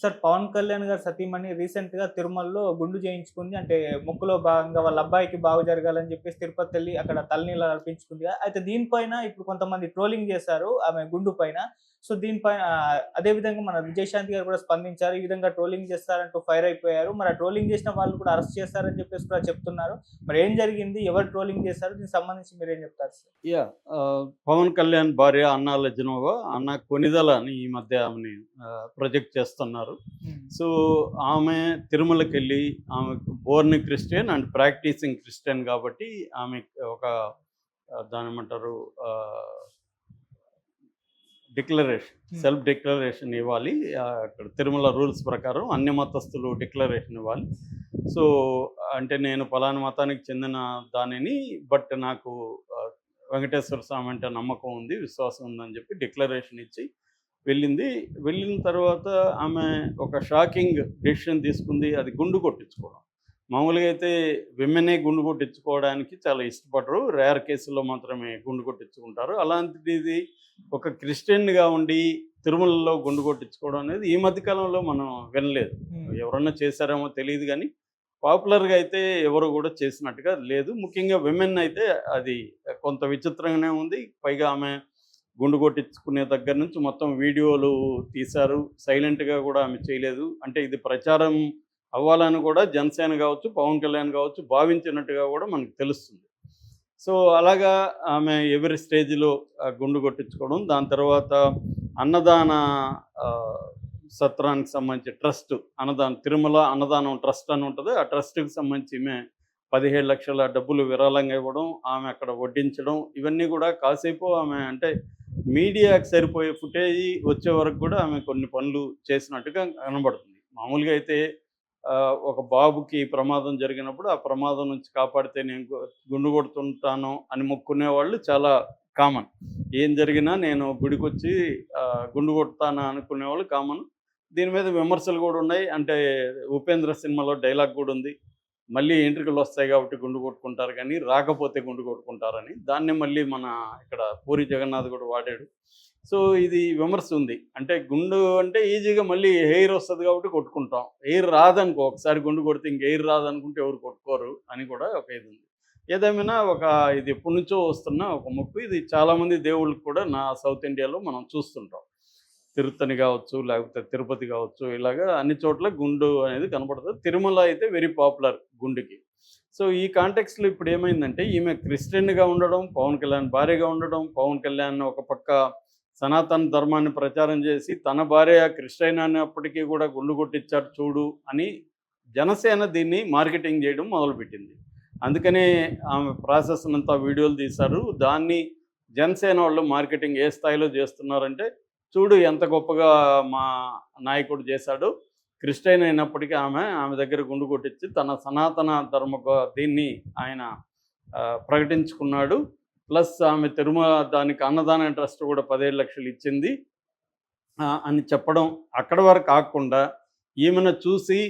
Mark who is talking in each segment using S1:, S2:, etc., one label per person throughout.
S1: Sir Pawan Kalyan గారు సతీమణి రీసెంట్గా తిరుమలలో గుండు చేయించుకుంది. అంటే ముక్కులో భాగంగా వాళ్ళ అబ్బాయికి బాగు జరగాలని చెప్పేసి తిరుపతి వెళ్ళి అక్కడ తలనీళ్ళు అర్పించుకుంది. అయితే దీనిపైన ఇప్పుడు కొంతమంది ట్రోలింగ్ చేశారు ఆమె గుండు పైన. సో దీనిపైన అదే విధంగా మన విజయశాంతి గారు కూడా స్పందించారు. ఈ విధంగా ట్రోలింగ్ చేస్తారంటూ ఫైర్ అయిపోయారు. మరి ఆ ట్రోలింగ్ చేసిన వాళ్ళు కూడా అరెస్ట్ చేస్తారని చెప్పేసి కూడా చెప్తున్నారు. మరి ఏం జరిగింది? ఎవరు ట్రోలింగ్ చేశారు? దీనికి సంబంధించి మీరు ఏం చెప్తారు సార్?
S2: యా పవన్ కళ్యాణ్ భార్య అన్నా లజ్నోవా అన్న కొనిదల అని ఈ మధ్య ఆమెని ప్రొజెక్ట్ చేస్తున్నారు. సో ఆమె తిరుమలకి వెళ్ళి ఆమె born Christian and practising Christian కాబట్టి ఆమె ఒక దాని ఏమంటారు డిక్లరేషన్
S1: Hmm.
S2: సెల్ఫ్ డిక్లరేషన్ ఇవ్వాలి అక్కడ తిరుమల రూల్స్ ప్రకారం అన్ని మతస్థులు డిక్లరేషన్ ఇవ్వాలి. సో అంటే నేను ఫలానా మతానికి చెందిన దానిని బట్ నాకు వెంకటేశ్వర స్వామి అంటే నమ్మకం ఉంది విశ్వాసం ఉందని చెప్పి డిక్లరేషన్ ఇచ్చి వెళ్ళింది. వెళ్ళిన తర్వాత ఆమె ఒక షాకింగ్ డెసిషన్ తీసుకుంది. అది గుండు కొట్టించుకోవడం. మామూలుగా అయితే విమెనే గుండు కొట్టించుకోవడానికి చాలా ఇష్టపడరు. రేర్ కేసుల్లో మాత్రమే గుండు కొట్టించుకుంటారు. అలాంటిది ఇది ఒక క్రిస్టియన్గా ఉండి తిరుమలలో గుండు కొట్టించుకోవడం అనేది ఈ మధ్య కాలంలో మనం వినలేదు. ఎవరన్నా చేశారేమో తెలియదు కానీ పాపులర్గా అయితే ఎవరు కూడా చేసినట్టుగా లేదు. ముఖ్యంగా విమెన్ అయితే అది కొంత విచిత్రంగానే ఉంది. పైగా ఆమె గుండు కొట్టించుకునే దగ్గర నుంచి మొత్తం వీడియోలు తీశారు. సైలెంట్గా కూడా ఆమె చేయలేదు. అంటే ఇది ప్రచారం అవ్వాలని కూడా జనసేన కావచ్చు పవన్ కళ్యాణ్ కావచ్చు భావించినట్టుగా కూడా మనకు తెలుస్తుంది. సో అలాగా ఆమె ఎవరి స్టేజ్లో గుండు కొట్టించుకోవడం దాని తర్వాత అన్నదాన సత్రానికి సంబంధించి ట్రస్ట్ అన్నదానం తిరుమల అన్నదానం ట్రస్ట్ అని ఉంటుంది. ఆ ట్రస్ట్కి సంబంధించి ఈమె పదిహేడు లక్షల డబ్బులు విరాళంగా ఇవ్వడం ఆమె అక్కడ వడ్డించడం ఇవన్నీ కూడా కాసేపు ఆమె అంటే మీడియాకి సరిపోయే ఫుటేజ్ వచ్చే వరకు కూడా ఆమె కొన్ని పనులు చేసినట్టుగా కనబడుతుంది. మామూలుగా అయితే ఒక బాబుకి ప్రమాదం జరిగినప్పుడు ఆ ప్రమాదం నుంచి కాపాడితే నేను గుండు కొడుతుంటాను అని మొక్కునే వాళ్ళు చాలా కామన్ ఏం జరిగినా నేను గుడికి వచ్చి గుండు కొడతాను అనుకునే వాళ్ళు కామన్ దీని మీద విమర్శలు కూడా ఉన్నాయి. అంటే ఉపేంద్ర సినిమాలో డైలాగ్ కూడా ఉంది. మళ్ళీ ఎంట్రికలు వస్తాయి కాబట్టి గుండు కొట్టుకుంటారు కానీ రాకపోతే గుండు కొట్టుకుంటారని. దాన్ని మళ్ళీ మన ఇక్కడ పూరి జగన్నాథ్ కూడా వాడాడు. సో ఇది విమర్శ ఉంది. అంటే గుండు అంటే ఈజీగా మళ్ళీ హెయిర్ వస్తుంది కాబట్టి కొట్టుకుంటాం. హెయిర్ రాదనుకో ఒకసారి గుండు కొడితే ఇంక హెయిర్ రాదనుకుంటే ఎవరు కొట్టుకోరు అని కూడా ఒక ఇది ఉంది. ఏదేమైనా ఒక ఇది ఎప్పటి నుంచో వస్తున్న ఒక ముప్పు. ఇది చాలామంది దేవుళ్ళకి కూడా నా సౌత్ ఇండియాలో మనం చూస్తుంటాం. తిరుత్తని కావచ్చు లేకపోతే తిరుపతి కావచ్చు ఇలాగా అన్ని చోట్ల గుండు అనేది కనపడుతుంది తిరుమల అయితే వెరీ పాపులర్ గుండుకి. సో ఈ కాంటెక్స్లో ఇప్పుడు ఏమైందంటే ఈమె క్రిస్టియన్గా ఉండడం పవన్ కళ్యాణ్ భార్యగా ఉండడం పవన్ కళ్యాణ్ ఒక పక్క సనాతన ధర్మాన్ని ప్రచారం చేసి తన భార్య క్రిస్టియన్ అనేప్పటికీ కూడా గుండు కొట్టించారు చూడు అని జనసేన దీన్ని మార్కెటింగ్ చేయడం మొదలుపెట్టింది. అందుకనే ఆమె ప్రాసెస్ అంతా వీడియోలు తీశారు. దాన్ని జనసేన వాళ్ళు మార్కెటింగ్ ఏ స్థాయిలో చేస్తున్నారంటే చూడు ఎంత గొప్పగా మా నాయకుడు చేశాడు. క్రిస్టియన్ అయినప్పటికీ ఆమె ఆమె దగ్గర గుండు కొట్టించి తన సనాతన ధర్మ దీన్ని ఆయన ప్రకటించుకున్నాడు. ప్లస్ ఆమె తిరుమల దానికి అన్నదాన ట్రస్ట్ కూడా పదిహేడు లక్షలు ఇచ్చింది. అని చెప్పడం అక్కడ వరకు కాకుండా ఈమెను చూసి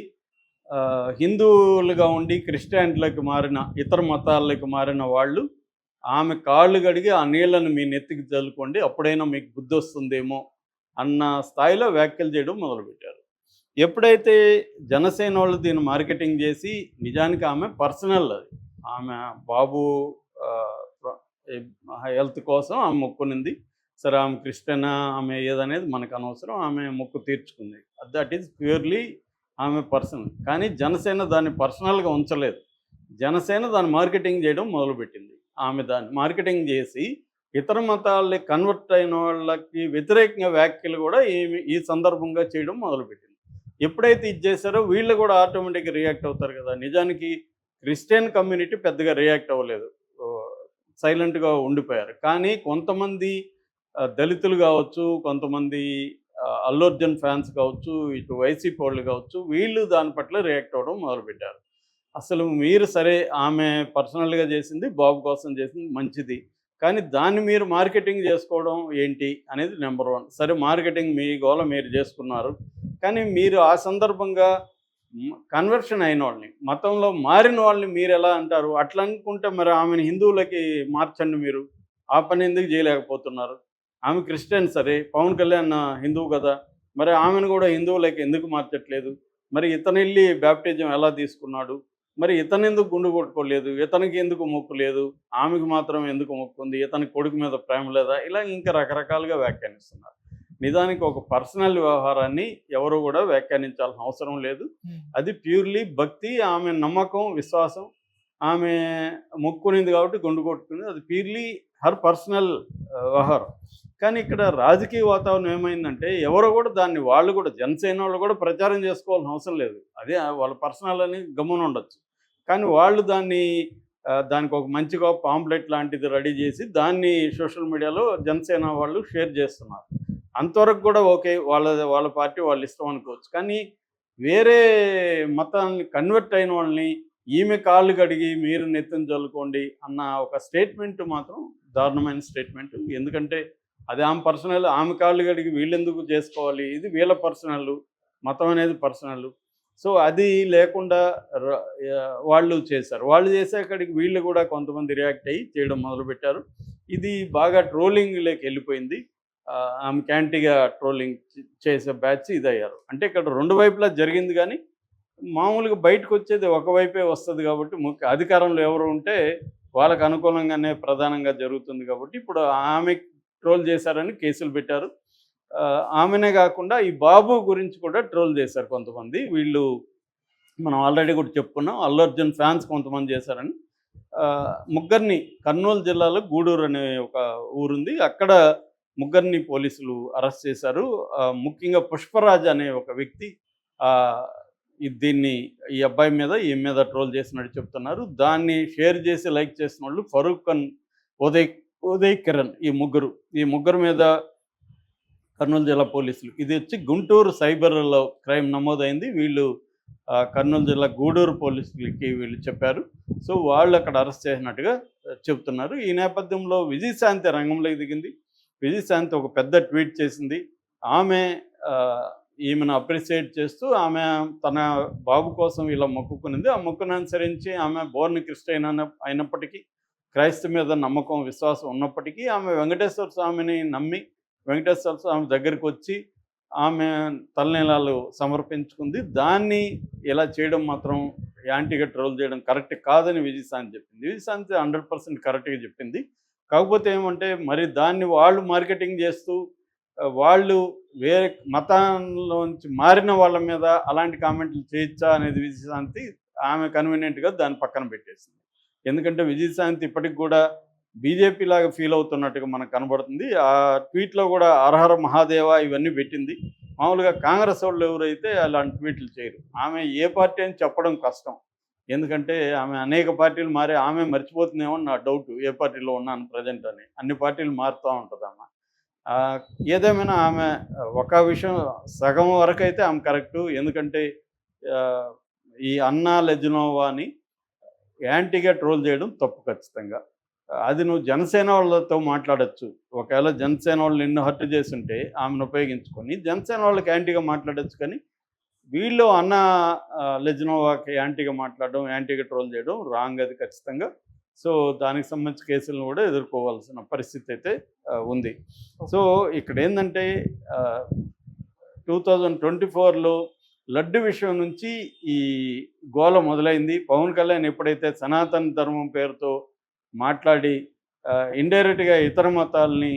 S2: హిందువులుగా ఉండి క్రిస్టియన్లకు మారిన ఇతర మతాలకు మారిన వాళ్ళు ఆమె కాళ్ళు కడిగి ఆ నీళ్ళను మీ నెత్తికి చల్లుకోండి అప్పుడైనా మీకు బుద్ధి వస్తుందేమో అన్న స్థాయిలో వ్యాఖ్యలు చేయడం మొదలుపెట్టారు. ఎప్పుడైతే జనసేన వాళ్ళు దీన్ని మార్కెటింగ్ చేసి నిజానికి ఆమె పర్సనల్ అది. ఆమె బాబు హెల్త్ కోసం ఆమె మొక్కునింది. సరే ఆమె క్రిస్టియనా ఆమె ఏదనేది మనకు అనవసరం ఆమె మొక్కు తీర్చుకుంది. దట్ ఈజ్ ప్యూర్లీ ఆమె పర్సనల్. కానీ జనసేన దాన్ని పర్సనల్గా ఉంచలేదు. జనసేన దాన్ని మార్కెటింగ్ చేయడం మొదలుపెట్టింది. ఆమె దాన్ని మార్కెటింగ్ చేసి ఇతర మతాలకి కన్వర్ట్ అయిన వాళ్ళకి వ్యతిరేకంగా వ్యాఖ్యలు కూడా ఈ ఈ సందర్భంగా చేయడం మొదలుపెట్టింది. ఎప్పుడైతే ఇది చేశారో వీళ్ళు కూడా ఆటోమేటిక్గా రియాక్ట్ అవుతారు కదా! నిజానికి క్రిస్టియన్ కమ్యూనిటీ పెద్దగా రియాక్ట్ అవ్వలేదు. సైలెంట్గా ఉండిపోయారు. కానీ కొంతమంది దళితులు కావచ్చు కొంతమంది అల్లు అర్జున్ ఫ్యాన్స్ కావచ్చు ఇటు వైసీపీ వాళ్ళు కావచ్చు వీళ్ళు దాని పట్ల రియాక్ట్ అవ్వడం మొదలుపెట్టారు. అసలు మీరు సరే ఆమె పర్సనల్గా చేసింది బాబు కోసం చేసింది మంచిది. కానీ దాన్ని మీరు మార్కెటింగ్ చేసుకోవడం ఏంటి అనేది నెంబర్ వన్. సరే మార్కెటింగ్ మీ గోల మీరు చేసుకున్నారు. కానీ మీరు ఆ సందర్భంగా కన్వర్షన్ అయిన వాళ్ళని మతంలో మారిన వాళ్ళని మీరు ఎలా అంటారు? అట్లా అనుకుంటే మరి ఆమెను హిందువులకి మార్చండి మీరు. ఆ పని ఎందుకు చేయలేకపోతున్నారు? ఆమె క్రిస్టియన్ సరే పవన్ కళ్యాణ్ హిందువు కదా. మరి ఆమెను కూడా హిందువులకి ఎందుకు మార్చట్లేదు? మరి ఇతను వెళ్ళి బ్యాప్టిజం ఎలా తీసుకున్నాడు? మరి ఇతను ఎందుకు గుండు కొట్టుకోలేదు? ఇతనికి ఎందుకు మొక్కు లేదు? ఆమెకు మాత్రం ఎందుకు మొక్కు ఉంది? ఇతని కొడుకు మీద ప్రేమ లేదా? ఇలా ఇంకా రకరకాలుగా వ్యాఖ్యానిస్తున్నారు. నిజానికి ఒక పర్సనల్ వ్యవహారాన్ని ఎవరు కూడా వ్యాఖ్యానించాల్సిన అవసరం లేదు. అది ప్యూర్లీ భక్తి ఆమె నమ్మకం విశ్వాసం ఆమె మొక్కునింది కాబట్టి గుండు కొట్టుకుంది. అది ప్యూర్లీ హర్ పర్సనల్ వ్యవహారం. కానీ ఇక్కడ రాజకీయ వాతావరణం ఏమైందంటే ఎవరో కూడా దాన్ని వాళ్ళు కూడా జనసేన వాళ్ళు కూడా ప్రచారం చేసుకోవాల్సిన అవసరం లేదు. అదే వాళ్ళ పర్సనల్ అని గమ్మున ఉండొచ్చు కానీ వాళ్ళు దాన్ని దానికి ఒక మంచిగా పాంప్లెట్ లాంటిది రెడీ చేసి దాన్ని సోషల్ మీడియాలో జనసేన వాళ్ళు షేర్ చేస్తున్నారు. అంతవరకు కూడా ఓకే వాళ్ళ వాళ్ళ పార్టీ వాళ్ళు ఇష్టం అనుకోవచ్చు. కానీ వేరే మతాన్ని కన్వర్ట్ అయిన వాళ్ళని ఈమె కాళ్ళు కడిగి మీరు నెత్తిన చల్లుకోండి అన్న ఒక స్టేట్మెంట్ మాత్రం దారుణమైన స్టేట్మెంట్. ఎందుకంటే అది ఆమె పర్సనల్ ఆమె కాళ్ళు కడిగి వీళ్ళెందుకు చేసుకోవాలి? ఇది వీళ్ళ పర్సనల్ మతం అనేది పర్సనల్ సో అది లేకుండా వాళ్ళు చేశారు. వాళ్ళు చేసేకాడికి వీళ్ళు కూడా కొంతమంది రియాక్ట్ అయ్యి చేయడం మొదలుపెట్టారు. ఇది బాగా ట్రోలింగ్లోకి వెళ్ళిపోయింది. ఆమె క్యాంటీగా ట్రోలింగ్ చేసే బ్యాచ్ ఇది అయ్యారు అంటే ఇక్కడ రెండు వైపులా జరిగింది కానీ మామూలుగా బయటకు వచ్చేది ఒకవైపే వస్తుంది కాబట్టి ముఖ్య అధికారంలో ఎవరు ఉంటే వాళ్ళకు అనుకూలంగానే ప్రధానంగా జరుగుతుంది కాబట్టి ఇప్పుడు ఆమె ట్రోల్ చేశారని కేసులు పెట్టారు. ఆమెనే కాకుండా ఈ బాబు గురించి కూడా ట్రోల్ చేశారు కొంతమంది. వీళ్ళు మనం ఆల్రెడీ కూడా చెప్పుకున్నాం అల్లు అర్జున్ ఫ్యాన్స్ కొంతమంది చేశారని. ముగ్గురిని కర్నూలు జిల్లాలో గూడూరు అనే ఒక ఊరుంది. అక్కడ ముగ్గురిని పోలీసులు అరెస్ట్ చేశారు. ముఖ్యంగా పుష్పరాజ్ అనే ఒక వ్యక్తి దీన్ని ఈ అబ్బాయి మీద ఈ మీద ట్రోల్ చేసినట్టు చెప్తున్నారు. దాన్ని షేర్ చేసి లైక్ చేసిన వాళ్ళు ఫరూక్ ఖాన్ ఉదయ్ ఉదయ్ కిరణ్ ఈ ముగ్గురు. ఈ ముగ్గురు మీద కర్నూలు జిల్లా పోలీసులు. ఇది వచ్చి గుంటూరు సైబర్లో క్రైమ్ నమోదైంది. వీళ్ళు కర్నూలు జిల్లా గూడూరు పోలీసులకి వీళ్ళు చెప్పారు. సో వాళ్ళు అక్కడ అరెస్ట్ చేసినట్టుగా చెప్తున్నారు ఈ నేపథ్యంలో విజయశాంతి రంగంలోకి దిగింది. విజయశాంతి ఒక పెద్ద ట్వీట్ చేసింది. ఆమె ఈమెను అప్రిషియేట్ చేస్తూ ఆమె తన బాబు కోసం ఇలా మొక్కుకునింది. ఆ మొక్కును అనుసరించి ఆమె బోర్న్ క్రిస్టియన్ అయినప్పటికీ క్రైస్తవ మీద నమ్మకం విశ్వాసం ఉన్నప్పటికీ ఆమె వెంకటేశ్వర స్వామిని నమ్మి వెంకటేశ్వర స్వామి దగ్గరికి వచ్చి ఆమె తలనీలాలు సమర్పించుకుంది. దాన్ని ఇలా చేయడం మాత్రం యాంటీగా ట్రోల్ చేయడం కరెక్ట్ కాదని విజయశాంతి చెప్పింది. విజయశాంతి హండ్రెడ్ పర్సెంట్ కరెక్ట్గా చెప్పింది. కాకపోతే ఏమంటే మరి దాన్ని వాళ్ళు మార్కెటింగ్ చేస్తూ వాళ్ళు వేరే మతంలోంచి మారిన వాళ్ళ మీద అలాంటి కామెంట్లు చేయొచ్చా అనేది విజయశాంతి ఆమె కన్వీనియంట్గా దాన్ని పక్కన పెట్టేసింది. ఎందుకంటే విజయశాంతి ఇప్పటికి కూడా బీజేపీ లాగా ఫీల్ అవుతున్నట్టుగా మనకు కనబడుతుంది. ఆ ట్వీట్లో కూడా అర్హర మహాదేవ ఇవన్నీ పెట్టింది. మామూలుగా కాంగ్రెస్ వాళ్ళు ఎవరైతే అలాంటి ట్వీట్లు చేయరు. ఆమె ఏ పార్టీ అని చెప్పడం కష్టం. ఎందుకంటే ఆమె అనేక పార్టీలు మారి ఆమె మర్చిపోతుందేమో నా డౌట్. ఏ పార్టీలో ఉన్నాను ప్రజెంట్ అని. అన్ని పార్టీలు మారుతూ ఉంటుంది ఆమె. ఏదేమైనా ఆమె ఒక విషయం సగం వరకు అయితే ఆమె కరెక్టు. ఎందుకంటే ఈ అన్నా లెజ్నోవాని యాంటీగా ట్రోల్ చేయడం తప్పు ఖచ్చితంగా. అది నువ్వు జనసేన వాళ్ళతో మాట్లాడొచ్చు. ఒకవేళ జనసేన వాళ్ళు నిన్ను హర్ట్ చేస్తుంటే ఆమెను ఉపయోగించుకొని జనసేన వాళ్ళకి యాంటీగా మాట్లాడొచ్చు కానీ వీళ్ళు అన్న లెజ్నోవాకి యాంటీగా మాట్లాడడం యాంటీగా ట్రోల్ చేయడం రాంగ్ అది ఖచ్చితంగా. సో దానికి సంబంధించి కేసులను కూడా ఎదుర్కోవాల్సిన పరిస్థితి అయితే ఉంది. సో ఇక్కడ ఏంటంటే టూ థౌజండ్ ట్వంటీ ఫోర్లో లడ్డు విషయం నుంచి ఈ గోల మొదలైంది. పవన్ కళ్యాణ్ ఎప్పుడైతే సనాతన ధర్మం పేరుతో మాట్లాడి ఇండైరెక్ట్గా ఇతర మతాలని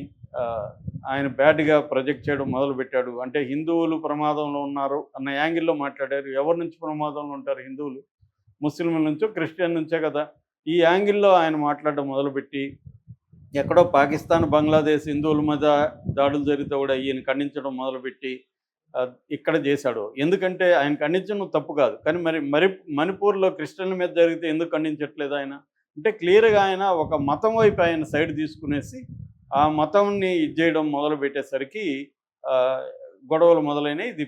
S2: ఆయన బ్యాడ్గా ప్రొజెక్ట్ చేయడం మొదలుపెట్టాడు. అంటే హిందువులు ప్రమాదంలో ఉన్నారు అన్న యాంగిల్లో మాట్లాడారు. ఎవరి నుంచి ప్రమాదంలో ఉంటారు హిందువులు? ముస్లింల నుంచో క్రిస్టియన్ నుంచే కదా? ఈ యాంగిల్లో ఆయన మాట్లాడడం మొదలుపెట్టి ఎక్కడో పాకిస్తాన్ బంగ్లాదేశ్ హిందువుల మీద దాడులు జరిగితే కూడా ఈయన ఖండించడం మొదలుపెట్టి ఇక్కడ చేశాడు. ఎందుకంటే ఆయన ఖండించడం తప్పు కాదు. కానీ మరి మరి మణిపూర్లో క్రిస్టియన్ల మీద జరిగితే ఎందుకు ఖండించట్లేదు ఆయన? అంటే క్లియర్గా ఆయన ఒక మతం వైపు ఆయన సైడ్ తీసుకునేసి ఆ మతంని ఇది చేయడం మొదలు పెట్టేసరికి ఆ, గొడవలు మొదలైనవి ఇది